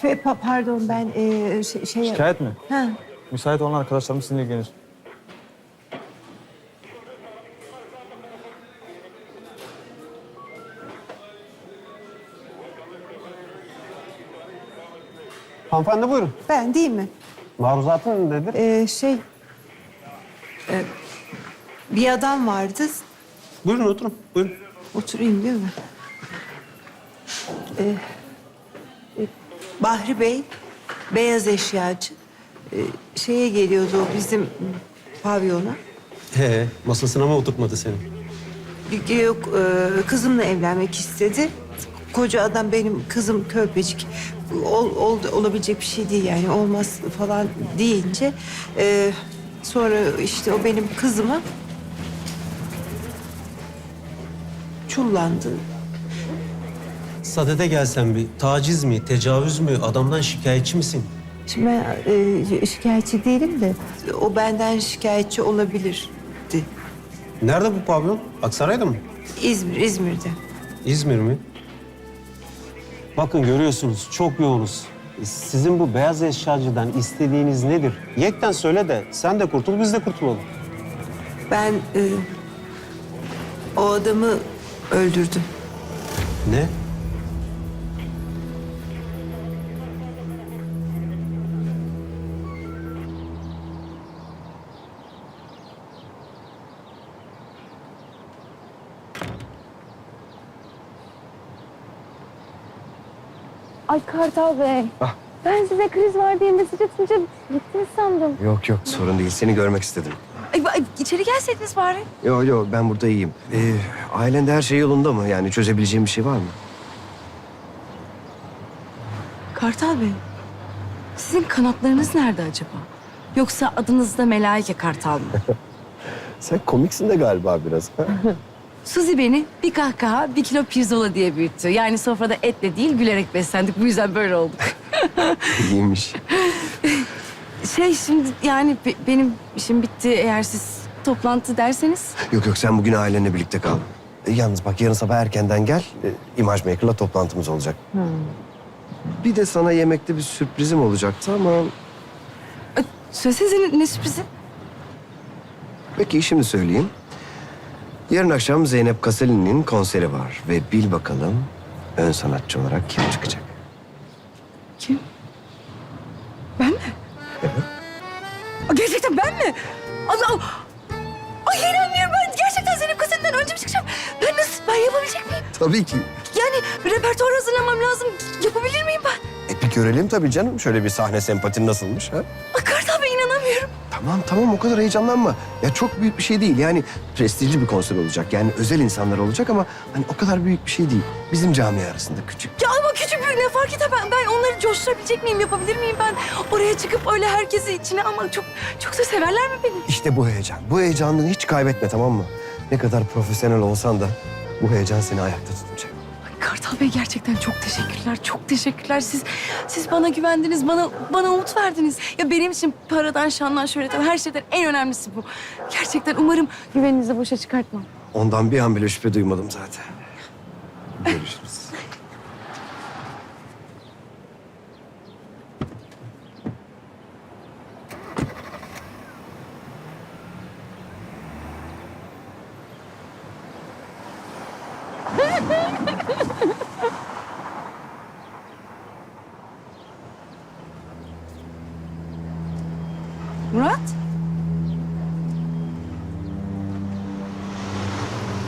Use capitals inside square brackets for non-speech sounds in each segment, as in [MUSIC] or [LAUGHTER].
Şey, pa- pardon ben e, şey... şey Şikayet mi? Ha. Müsait olan arkadaşlarım sizinle ilgilenir. Hanımefendi buyurun. Ben değil mi? Maruzatın nedir? Ee, şey... e, bir adam vardı. Buyurun oturun. Buyurun. Oturayım değil mi? Ee, e, Bahri Bey, beyaz eşyacı. Ee, şeye geliyordu o bizim pavyona. He, masasına mı oturtmadı seni? Yok, e, kızımla evlenmek istedi. Koca adam benim kızım körpecik. Ol, ol- olabilecek bir şey değil yani olmaz falan deyince... e, sonra işte o benim kızıma çullandı. Sadede gelsen bir taciz mi, tecavüz mü, adamdan şikayetçi misin? Şimdi ben e, şikayetçi değilim de o benden şikayetçi olabilirdi. Nerede bu pavyon? Aksaray'da mı? İzmir, İzmir'de. İzmir mi? Bakın görüyorsunuz çok yoğunuz. Sizin bu beyaz eşyacıdan istediğiniz nedir? Yekten söyle de sen de kurtul biz de kurtulalım. Ben e, o adamı öldürdüm. Ne? Ay Kartal Bey. Ben size kriz var diye mesaj atınca gittiniz sandım. Yok yok sorun değil. Seni görmek istedim. Ay, ay, içeri gelseydiniz bari. Yok yok ben burada iyiyim. Ee, ailende her şey yolunda mı? Yani çözebileceğim bir şey var mı? Kartal Bey. Sizin kanatlarınız nerede acaba? Yoksa adınız da Melaike Kartal mı? [LAUGHS] Sen komiksin de galiba biraz. ha? [LAUGHS] Suzi beni bir kahkaha bir kilo pirzola diye büyüttü. Yani sofrada etle değil gülerek beslendik. Bu yüzden böyle olduk. [LAUGHS] İyiymiş. Şey şimdi yani be- benim işim bitti eğer siz toplantı derseniz. Yok yok sen bugün ailenle birlikte kal. Ee, yalnız bak yarın sabah erkenden gel. Ee, Image Maker'la toplantımız olacak. Bir de sana yemekte bir sürprizim olacaktı ama... Söylesenize ne, ne sürprizi? Peki şimdi söyleyeyim. Yarın akşam Zeynep Kaseli'nin konseri var. Ve bil bakalım ön sanatçı olarak kim çıkacak? Kim? Ben mi? Aa, Gerçekten ben mi? Allah. Ay inanmıyorum ben gerçekten Zeynep Kasen'den önce mi çıkacağım? Ben nasıl, ben yapabilecek miyim? Tabii ki. Yani repertuar hazırlamam lazım. Yapabilir miyim ben? E bir görelim tabii canım. Şöyle bir sahne sempatin nasılmış ha? Ay Kartal Bey inanamıyorum. Tamam tamam o kadar heyecanlanma. Ya çok büyük bir şey değil. Yani prestijli bir konser olacak. Yani özel insanlar olacak ama hani o kadar büyük bir şey değil. Bizim camia arasında küçük. Ya ama küçük büyük ne fark eder? Ben, ben onları coşturabilecek miyim? Yapabilir miyim ben? Oraya çıkıp öyle herkesi içine ama çok çok da severler mi beni? İşte bu heyecan. Bu heyecanını hiç kaybetme tamam mı? Ne kadar profesyonel olsan da bu heyecan seni ayakta tutacak. Kartal Bey gerçekten çok teşekkürler. Çok teşekkürler. Siz siz bana güvendiniz. Bana bana umut verdiniz. Ya benim için paradan, şandan, şöhretten her şeyden en önemlisi bu. Gerçekten umarım güveninizi boşa çıkartmam. Ondan bir an bile şüphe duymadım zaten. Görüşürüz. Murat?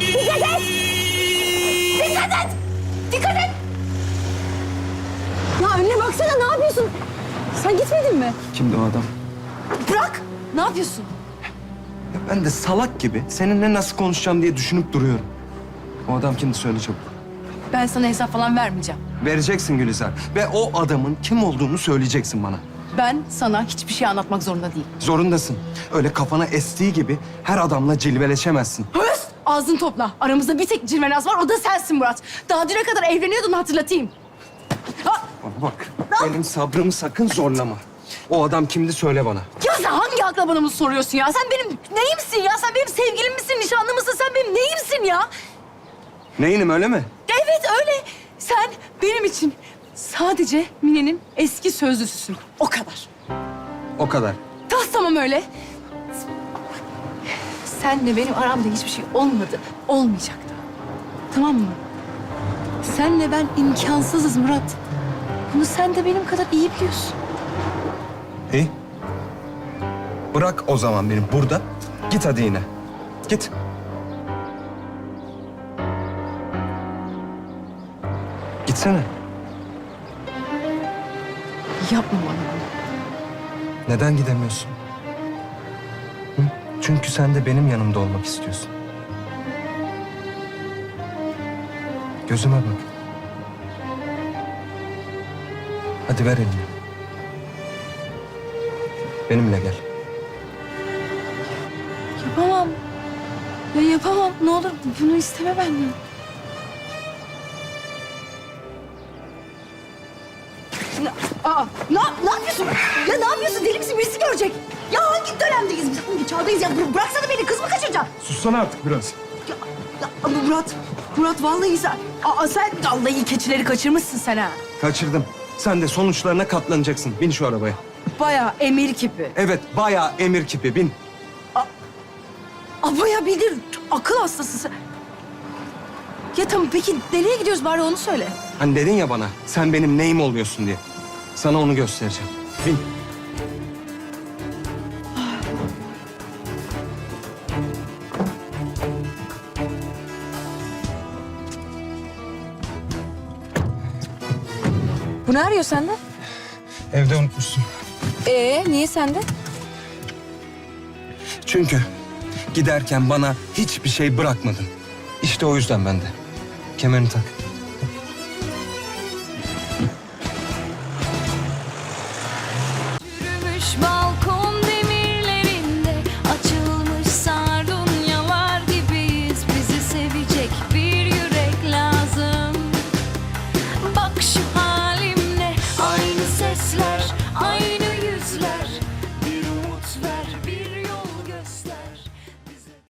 Dikkat et! Dikkat et! Dikkat et! Ya önüne baksana ne yapıyorsun? Sen gitmedin mi? Kimdi o adam? Bırak! Ne yapıyorsun? Ya ben de salak gibi seninle nasıl konuşacağım diye düşünüp duruyorum. O adam kimdi söyle çabuk. Ben sana hesap falan vermeyeceğim. Vereceksin Gülizar ve o adamın kim olduğunu söyleyeceksin bana. Ben sana hiçbir şey anlatmak zorunda değilim. Zorundasın. Öyle kafana estiği gibi her adamla cilveleşemezsin. Höz! Ağzını topla. Aramızda bir tek cilvenaz var, o da sensin Murat. Daha düne kadar evleniyordun hatırlatayım. Ha, Bana bak, benim sabrımı sakın zorlama. O adam kimdi söyle bana. ya sen hangi akla bana bunu soruyorsun ya? Sen benim neyimsin ya? Sen benim sevgilim misin, nişanlı mısın? Sen benim neyimsin ya? Neyinim öyle mi? Evet öyle. Sadece Mine'nin eski sözlüsüsün. O kadar. O kadar. Tas tamam öyle. Senle benim aramda hiçbir şey olmadı. Olmayacak da. Tamam mı? Senle ben imkansızız Murat. Bunu sen de benim kadar iyi biliyorsun. İyi. Bırak o zaman beni burada. Git hadi yine. Git. Gitsene. Yapma bana bunu. Neden gidemiyorsun? Hı? Çünkü sen de benim yanımda olmak istiyorsun. Gözüme bak. Hadi ver elini. Benimle gel. Yapamam. Ya yapamam. Ne olur bunu isteme benden. Ne, aa, ne, ne yapıyorsun? Ya ne yapıyorsun? Deli misin? Birisi görecek. Ya hangi dönemdeyiz biz? Hangi çağdayız ya? Bıra- Bıraksana beni. Kız mı kaçıracaksın? Sussana artık biraz. Ya, ya ama Murat, Murat vallahi sen... Aa sen vallahi keçileri kaçırmışsın sen ha. Kaçırdım. Sen de sonuçlarına katlanacaksın. Bin şu arabaya. Bayağı emir kipi. Evet, bayağı emir kipi. Bin. Aa, bayağı bildiğin akıl hastası sen. Ya tamam peki nereye gidiyoruz bari onu söyle. Hani dedin ya bana, sen benim neyim oluyorsun diye. Sana onu göstereceğim. Bin. Bu ne arıyor sende? Evde unutmuşsun. Ee niye sende? Çünkü giderken bana hiçbir şey bırakmadın. İşte o yüzden ben de. Kemerini tak.